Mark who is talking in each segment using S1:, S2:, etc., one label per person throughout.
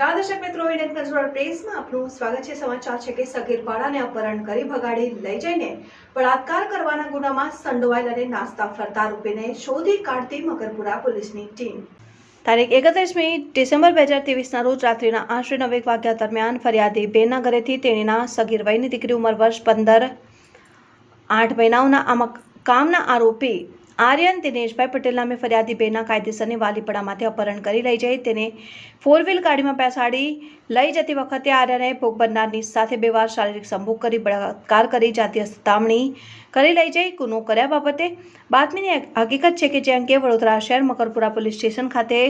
S1: નમસ્કાર, દર્શક મિત્રો. ઇન્ડિયન કન્ઝ્યુમર પ્રેસમાં આપનું સ્વાગત છે. સમાચાર છે કે સગીર બાળાને અપહરણ કરી ભગાડી લઈ જઈને બળાત્કાર કરવાના ગુનામાં સંડોવાયેલ અને નાસ્તા ફરતા રૂપેને શોધી કાઢતી મકરપુરા પોલીસની ટીમ. તારીખ એકત્રીસમી ડિસેમ્બર બે હજાર ત્રેવીસના રોજ રાત્રિના આશરે નવેક વાગ્યા દરમિયાન ફરિયાદી બેનના ઘરેથી તેણીના સગીર વયની દીકરી ઉંમર વર્ષ પંદર, આઠ મહિનાઓના આમાં કામના આરોપી આર્યન, દિનેશભાઈ પટેલ નામે ફરિયાદી બેના કાયદેસરની વાલીપડામાંથી અપહરણ કરી લઈ જઈ તેને ફોર વ્હીલ ગાડીમાં બેસાડી લઈ જતી વખતે આર્યને ભોગ બનનારની સાથે બે વાર શારીરિક સંભોગ કરી, બળાત્કાર કરી જાતીય સતામણી કરી લઈ જઈ. ગુનો કર્યા બાબતે બાતમીની હકીકત છે કે જે અંગે વડોદરા શહેર મકરપુરા પોલીસ સ્ટેશન ખાતે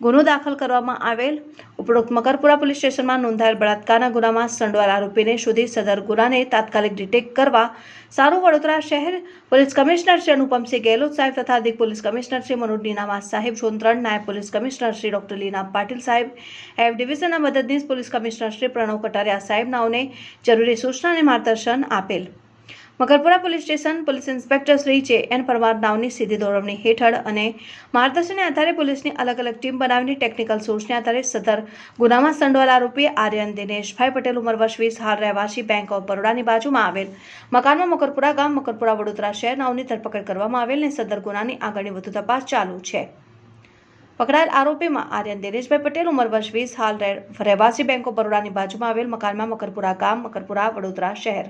S1: ગુનો દાખલ કરવામાં આવેલ. ઉપરોક્ત મકરપુરા પોલીસ સ્ટેશનમાં નોંધાયેલ બળાત્કારના ગુનામાં સંડોવાયેલ આરોપીને શોધી સદર ગુનાને તાત્કાલિક ડિટેક્ટ કરવા સારું વડોદરા શહેર પોલીસ કમિશનર શ્રી અનુપમસિંહ ગેહલોત સાહેબ તથા અધિક પોલીસ કમિશનર શ્રી મનોજ નીનામા સાહેબ ઝોન ત્રણ નાયબ police commissioner Shri doctor Leena Patil સાહેબ, એફ ડિવિઝનના મદદનીશ પોલીસ કમિશનર શ્રી પ્રણવ કટારિયા સાહેબનાઓને જરૂરી સૂચના અને માર્ગદર્શન આપેલ. Makarpura police station police inspector Shri J N Parmar નાવની સીધી દોરવણી હેઠળ અને માર્ગદર્શનને આધારે પોલીસની અલગ અલગ ટીમ બનાવીને ટેકનિકલ સોર્સને આધારે સદર ગુનામાં સંડોવાયેલ આરોપી આર્યન દિનેશભાઈ પટેલ ઉંમર વર્ષ વીસ, હાલ રહેવાસી બેંક ઓફ બરોડાની બાજુમાં આવેલ. મકાનમાં મકરપુરા ગામ, મકરપુરા વડોદરા શહેર નાવની ધરપકડ કરવામાં આવેલ અને સદર ગુનાની આગળની વધુ તપાસ ચાલુ છે. પકડાયેલ આરોપીમાં આર્યન દિનેશભાઈ પટેલ ઉંમર વર્ષ વીસ, હાલ રહે- રહેવાસી બેંક ઓફ બરોડાની બાજુમાં આવેલ મકાનમાં મકરપુરા ગામ, મકરપુરા વડોદરા શહેર.